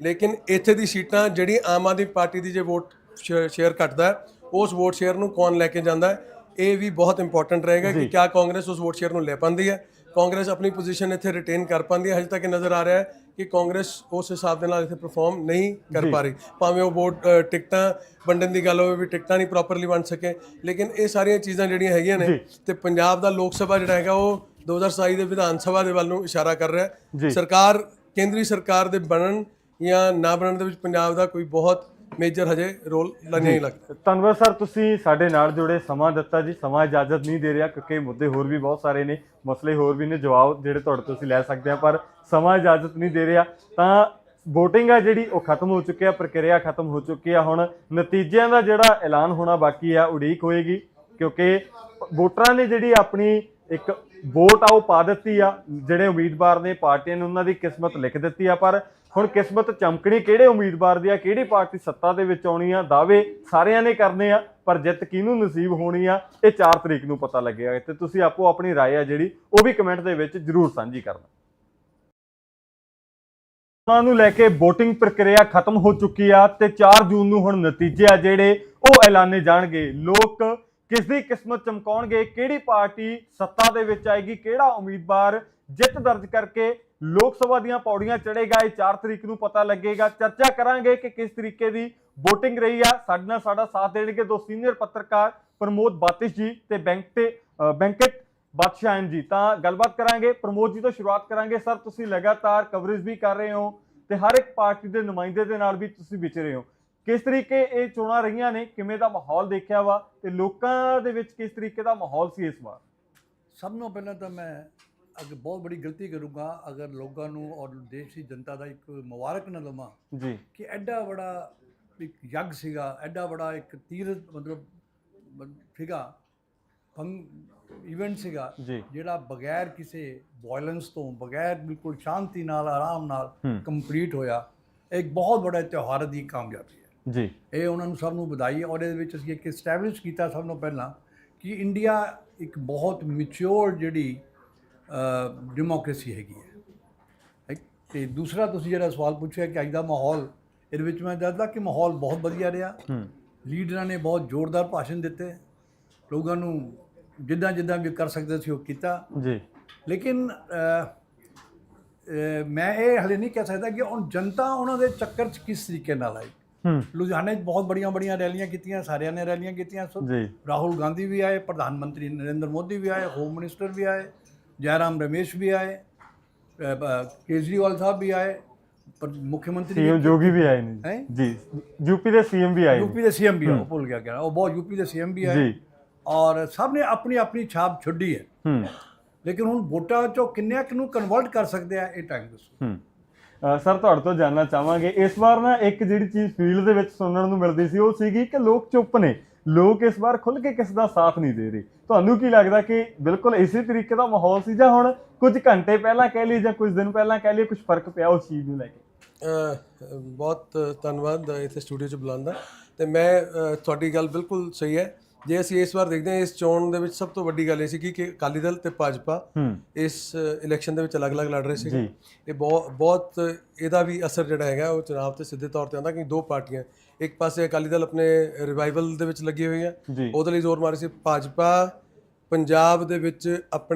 ਲੇਕਿਨ ਇੱਥੇ ਦੀ ਸੀਟਾਂ ਜਿਹੜੀ ਆਮ ਆਦਮੀ ਪਾਰਟੀ ਦੀ ਜੇ ਵੋਟ ਸ਼ੇਅਰ ਘਟਦਾ ਉਸ ਵੋਟ ਸ਼ੇਅਰ ਨੂੰ ਕੌਣ ਲੈ ਕੇ ਜਾਂਦਾ ਇਹ ਵੀ ਬਹੁਤ ਇੰਪੋਰਟੈਂਟ ਰਹੇਗਾ ਕਿ ਕਿਆ ਕਾਂਗਰਸ ਉਸ ਵੋਟ ਸ਼ੇਅਰ ਨੂੰ ਲੈ ਪਾਉਂਦੀ ਹੈ। ਕਾਂਗਰਸ ਆਪਣੀ ਪੋਜੀਸ਼ਨ ਇੱਥੇ ਰਿਟੇਨ ਕਰ ਪਾਉਂਦੀ ਹੈ। ਹਜੇ ਤੱਕ ਇਹ ਨਜ਼ਰ ਆ ਰਿਹਾ ਹੈ ਕਿ ਕਾਂਗਰਸ ਉਸ ਹਿਸਾਬ ਦੇ ਨਾਲ ਇੱਥੇ ਪਰਫਾਰਮ ਨਹੀਂ ਕਰ ਪਾ ਰਹੀ। ਭਾਵੇਂ ਉਹ ਵੋਟ ਟਿਕਟਾਂ ਵੰਡਣ ਦੀ ਗੱਲ ਹੋਵੇ ਵੀ ਟਿਕਟਾਂ ਨਹੀਂ ਪ੍ਰੋਪਰਲੀ ਵੰਡ ਸਕੇ। ਲੇਕਿਨ ਇਹ ਸਾਰੀਆਂ ਚੀਜ਼ਾਂ ਜਿਹੜੀਆਂ ਹੈਗੀਆਂ ਨੇ ਤੇ ਪੰਜਾਬ ਦਾ ਲੋਕ ਸਭਾ ਜਿਹੜਾ ਹੈਗਾ ਉਹ 2027 ਦੇ ਵਿਧਾਨ ਸਭਾ ਦੇ ਵੱਲ ਨੂੰ ਇਸ਼ਾਰਾ ਕਰ ਰਿਹਾ ਹੈ। ਸਰਕਾਰ ਕੇਂਦਰੀ ਸਰਕਾਰ ਦੇ ਬਣਨ ਜਾਂ ਨਾ ਬਣਨ ਦੇ ਵਿੱਚ ਪੰਜਾਬ ਦਾ ਕੋਈ ਬਹੁਤ ਮੇਜਰ ਹਜੇ ਰੋਲ ਨਹੀਂ ਲੱਗਦਾ। ਧੰਨਵਾਦ ਸਰ ਤੁਸੀਂ ਸਾਡੇ ਨਾਲ ਜੁੜੇ ਸਮਾਂ ਦਿੱਤਾ ਜੀ ਸਮਾਂ ਇਜਾਜ਼ਤ ਨਹੀਂ ਦੇ ਰਿਹਾ ਕਿਉਂਕਿ ਮੁੱਦੇ ਹੋਰ ਵੀ ਬਹੁਤ ਸਾਰੇ ਨੇ ਮਸਲੇ ਹੋਰ ਵੀ ਨੇ ਜਵਾਬ ਜਿਹੜੇ ਤੁਹਾਡੇ ਤੋਂ ਅਸੀਂ ਲੈ ਸਕਦੇ ਹਾਂ ਪਰ ਸਮਾਂ ਇਜਾਜ਼ਤ ਨਹੀਂ ਦੇ ਰਿਹਾ। ਤਾਂ VOTING ਆ ਜਿਹੜੀ ਉਹ ਖਤਮ ਹੋ ਚੁੱਕੀ ਆ ਪ੍ਰਕਿਰਿਆ ਖਤਮ ਹੋ ਚੁੱਕੀ ਆ। ਹੁਣ ਨਤੀਜਿਆਂ ਦਾ ਜਿਹੜਾ ਐਲਾਨ ਹੋਣਾ ਬਾਕੀ ਆ ਉਡੀਕ ਹੋਏਗੀ ਕਿਉਂਕਿ ਵੋਟਰਾਂ ਨੇ ਜਿਹੜੀ ਆਪਣੀ ਇੱਕ ਵੋਟ ਆ ਉਹ ਪਾ ਦਿੱਤੀ ਆ। ਜਿਹੜੇ ਉਮੀਦਵਾਰ ਨੇ ਪਾਰਟੀਆਂ ਨੇ ਉਹਨਾਂ ਦੀ ਕਿਸਮਤ ਲਿਖ ਦਿੱਤੀ ਆ ਪਰ ਹੁਣ ਕਿਸਮਤ ਚਮਕਣੀ ਕਿਹੜੇ ਉਮੀਦਵਾਰ ਦੀ ਆ ਕਿਹੜੀ ਪਾਰਟੀ ਸੱਤਾ ਦੇ ਵਿੱਚ ਆਉਣੀ ਆ ਦਾਅਵੇ ਸਾਰਿਆਂ ਨੇ ਕਰਨੇ ਆ ਪਰ ਜਿੱਤ ਕਿਹਨੂੰ ਨਸੀਬ ਹੋਣੀ ਆ ਇਹ 4 ਤਰੀਕ ਨੂੰ ਪਤਾ ਲੱਗੇਗਾ ਤੇ ਤੁਸੀਂ ਆਪੋ ਆਪਣੀ رائے ਆ ਜਿਹੜੀ ਉਹ ਵੀ ਕਮੈਂਟ ਦੇ ਵਿੱਚ ਜਰੂਰ ਸਾਂਝੀ ਕਰਨਾ ਉਹਨਾਂ ਨੂੰ ਲੈ ਕੇ VOTING ਪ੍ਰਕਿਰਿਆ ਖਤਮ ਹੋ ਚੁੱਕੀ ਆ ਤੇ 4 ਜੂਨ ਨੂੰ ਹੁਣ ਨਤੀਜੇ ਆ ਜਿਹੜੇ ਉਹ ਐਲਾਨੇ ਜਾਣਗੇ ਲੋਕ ਕਿਸ ਦੀ ਕਿਸਮਤ ਚਮਕਾਉਣਗੇ ਕਿਹੜੀ ਪਾਰਟੀ ਸੱਤਾ ਦੇ ਵਿੱਚ ਆਏਗੀ ਕਿਹੜਾ ਉਮੀਦਵਾਰ ਜਿੱਤ ਦਰਜ ਕਰਕੇ ਲੋਕ ਸਭਾ ਦੀਆਂ ਪੌੜੀਆਂ ਚੜੇਗਾ ਇਹ 4 ਤਰੀਕ ਨੂੰ ਪਤਾ ਲੱਗੇਗਾ। ਚਰਚਾ ਕਰਾਂਗੇ ਕਿ ਕਿਸ ਤਰੀਕੇ ਦੀ VOTING ਰਹੀ ਆ। ਸਾਡੇ ਨਾਲ ਸਾਡਾ ਸਾਥ ਦੇਣਗੇ ਦੋ ਸੀਨੀਅਰ ਪੱਤਰਕਾਰ, ਪ੍ਰਮੋਦ ਬਾਤਿਸ਼ ਜੀ ਤੇ ਬੈਂਕ ਤੇ ਬੈਂਕਟ ਬਾਦਸ਼ਾਹਨ ਜੀ। ਤਾਂ ਗੱਲਬਾਤ ਕਰਾਂਗੇ। ਪ੍ਰਮੋਦ ਜੀ ਤੋਂ ਸ਼ੁਰੂਆਤ ਕਰਾਂਗੇ। ਸਰ, ਤੁਸੀਂ ਲਗਾਤਾਰ ਕਵਰੇਜ ਵੀ ਕਰ ਰਹੇ ਹੋ ਤੇ ਹਰ ਇੱਕ ਪਾਰਟੀ ਦੇ ਨੁਮਾਇੰਦੇ ਦੇ ਨਾਲ ਵੀ ਤੁਸੀਂ ਵਿਚ ਰਹੇ ਹੋ। ਕਿਸ ਤਰੀਕੇ ਇਹ ਚੋਣਾਂ ਰਹੀਆਂ ਨੇ? ਕਿਵੇਂ ਦਾ ਮਾਹੌਲ ਦੇਖਿਆ ਵਾ? ਤੇ ਲੋਕਾਂ ਦੇ ਵਿੱਚ ਕਿਸ ਤਰੀਕੇ ਦਾ ਮਾਹੌਲ ਸੀ ਇਸ ਵਾਰ? ਸਭ ਨੂੰ ਪਹਿਲਾਂ ਤਾਂ ਮੈਂ ਅਗ ਬਹੁਤ ਬੜੀ ਗਲਤੀ ਕਰੂੰਗਾ ਅਗਰ ਲੋਕਾਂ ਨੂੰ ਔਰ ਦੇਸ਼ ਦੀ ਜਨਤਾ ਦਾ ਇੱਕ ਮੁਬਾਰਕ ਨਾ ਦਵਾਂ ਜੀ। ਕਿ ਐਡਾ ਬੜਾ ਇੱਕ ਯੱਗ ਸੀਗਾ ਐਡਾ ਬੜਾ ਇੱਕ ਤੀਰਥ ਮਤਲਬ ਸੀਗਾ ਫੰਗ ਇਵੈਂਟ ਸੀਗਾ ਜਿਹੜਾ ਬਗੈਰ ਕਿਸੇ ਵਾਇਲੈਂਸ ਤੋਂ ਬਗੈਰ ਬਿਲਕੁਲ ਸ਼ਾਂਤੀ ਨਾਲ ਆਰਾਮ ਨਾਲ। ਕੰਪਲੀਟ ਹੋਇਆ ਇੱਕ ਬਹੁਤ ਵੱਡਾ ਤਿਉਹਾਰ ਦੀ ਕਾਮਯਾਬੀ ਹੈ। ਜੀ। ਇਹ ਉਹਨਾਂ ਨੂੰ ਸਭ ਨੂੰ ਵਧਾਈ ਔਰ ਇਹਦੇ ਵਿੱਚ ਅਸੀਂ ਇੱਕ ਐਸਟੈਬਲਿਸ਼ ਕੀਤਾ ਸਭ ਤੋਂ ਪਹਿਲਾਂ ਕਿ ਇੰਡੀਆ ਇੱਕ ਬਹੁਤ ਮੈਚੁਰ ਜਿਹੜੀ ਡੈਮੋਕ੍ਰੇਸੀ ਹੈਗੀ ਹੈ। ਤੇ ਦੂਸਰਾ ਤੁਸੀਂ ਜਿਹੜਾ ਸਵਾਲ ਪੁੱਛਿਆ ਕਿ ਅੱਜ ਦਾ ਮਾਹੌਲ ਇਹਦੇ ਵਿੱਚ ਮੈਂ ਦੱਸਦਾ ਕਿ ਮਾਹੌਲ ਬਹੁਤ ਵਧੀਆ ਰਿਹਾ। ਲੀਡਰਾਂ ਨੇ ਬਹੁਤ ਜ਼ੋਰਦਾਰ ਭਾਸ਼ਣ ਦਿੱਤੇ। ਲੋਕਾਂ ਨੂੰ ਜਿੱਦਾਂ ਜਿੱਦਾਂ ਵੀ ਕਰ ਸਕਦੇ ਸੀ ਉਹ ਕੀਤਾ। ਜੀ। ਲੇਕਿਨ ਮੈਂ ਇਹ ਹਲੇ ਨਹੀਂ ਕਹਿ ਸਕਦਾ ਕਿ ਹੁਣ ਜਨਤਾ ਉਹਨਾਂ ਦੇ ਚੱਕਰ 'ਚ ਕਿਸ ਤਰੀਕੇ ਨਾਲ ਆਈ। ਲੁਧਿਆਣੇ 'ਚ ਬਹੁਤ ਬੜੀਆਂ ਬੜੀਆਂ ਰੈਲੀਆਂ ਕੀਤੀਆਂ ਸਾਰਿਆਂ ਨੇ ਰੈਲੀਆਂ ਕੀਤੀਆਂ। ਰਾਹੁਲ ਗਾਂਧੀ ਵੀ ਆਏ ਪ੍ਰਧਾਨ ਮੰਤਰੀ ਨਰਿੰਦਰ ਮੋਦੀ ਵੀ ਆਏ ਹੋਮ ਮਿਨਿਸਟਰ ਵੀ ਆਏ। जयराम रमेश भी आए केजरीवाल साहब भी आए ਪਰ ਮੁੱਖ ਮੰਤਰੀ ਸੀਐਮ ਜੋਗੀ ਵੀ ਆਏ ਨੇ ਜੀ ਯੂਪੀ ਦੇ ਸੀਐਮ ਵੀ ਆਏ ਯੂਪੀ ਦੇ ਸੀਐਮ ਵੀ ਆਏ ਭੁੱਲ ਗਿਆ ਕਹਿਣਾ ਉਹ ਬਹੁਤ ਯੂਪੀ ਦੇ ਸੀਐਮ ਵੀ ਆਏ ਜੀ ਔਰ ਸਭ ਨੇ ਆਪਣੀ ਆਪਣੀ ਛਾਪ ਛੱਡੀ ਹੈ ਹੂੰ ਲੇਕਿਨ ਹੁਣ ਵੋਟਾਂ ਚੋਂ ਕਿੰਨਿਆਂ ਨੂੰ ਕਨਵਰਟ ਕਰ ਸਕਦੇ ਆ ਇਹ ਟਾਈਮ ਦੱਸੋ ਹੂੰ ਸਰ ਤੁਹਾਡੇ ਤੋਂ ਜਾਨਣਾ ਚਾਹਾਂਗੇ ਇਸ ਵਾਰ ਨਾ ਇੱਕ ਜਿਹੜੀ ਚੀਜ਼ ਫੀਲਡ ਦੇ ਵਿੱਚ ਸੁਣਨ ਨੂੰ ਮਿਲਦੀ ਸੀ ਉਹ ਸੀਗੀ ਕਿ ਲੋਕ ਚੁੱਪ ਨੇ ਲੋਕ ਇਸ ਵਾਰ ਖੁੱਲ ਕੇ ਕਿਸ ਦਾ ਸਾਥ ਨਹੀਂ ਦੇ ਰਹੇ। ਤੁਹਾਨੂੰ ਕੀ ਲੱਗਦਾ ਕਿ ਬਿਲਕੁਲ ਇਸੇ ਤਰੀਕੇ ਦਾ ਮਾਹੌਲ ਸੀ ਜਾਂ ਹੁਣ ਕੁਝ ਘੰਟੇ ਪਹਿਲਾਂ ਕਹਿ ਲਈ ਜਾਂ ਕੁਝ ਦਿਨ ਪਹਿਲਾਂ ਕਹਿ ਲਈ ਕੁਝ ਫ਼ਰਕ ਪਿਆ ਉਸ ਚੀਜ਼ ਨੂੰ ਲੈ ਕੇ? ਬਹੁਤ ਧੰਨਵਾਦ ਇੱਥੇ ਸਟੂਡੀਓ 'ਚ ਬੁਲਾਉਣ ਦਾ। ਤੇ ਮੈਂ ਤੁਹਾਡੀ ਗੱਲ ਬਿਲਕੁਲ ਸਹੀ ਹੈ। ਜੇ ਅਸੀਂ ਇਸ ਵਾਰ ਦੇਖਦੇ ਹਾਂ ਇਸ ਚੋਣ ਦੇ ਵਿੱਚ ਸਭ ਤੋਂ ਵੱਡੀ ਗੱਲ ਇਹ ਸੀ ਕਿ ਅਕਾਲੀ ਦਲ ਤੇ ਭਾਜਪਾ ਇਸ ਇਲੈਕਸ਼ਨ ਦੇ ਵਿੱਚ ਅਲੱਗ-ਅਲੱਗ ਲੜ ਰਹੇ ਸੀ। ਇਹ ਬਹੁਤ ਬਹੁਤ ਇਹਦਾ ਵੀ ਅਸਰ ਜਿਹੜਾ ਹੈਗਾ ਉਹ ਚੁਣਾਵ ਤੇ ਸਿੱਧੇ ਤੌਰ ਤੇ ਆਉਂਦਾ ਕਿ ਦੋ ਪਾਰਟੀਆਂ ਇੱਕ ਪਾਸੇ ਅਕਾਲੀ ਦਲ ਆਪਣੇ ਰਿਵਾਈਵਲ ਦੇ ਵਿੱਚ ਲੱਗੀ ਹੋਈ ਹੈ ਉਹਦੇ ਲਈ ਜ਼ੋਰ ਮਾਰੇ ਸੀ ਭਾਜਪਾ। ਪੰਜਾਬ ਦੇ ਵਿੱਚ ਆਪਣੇ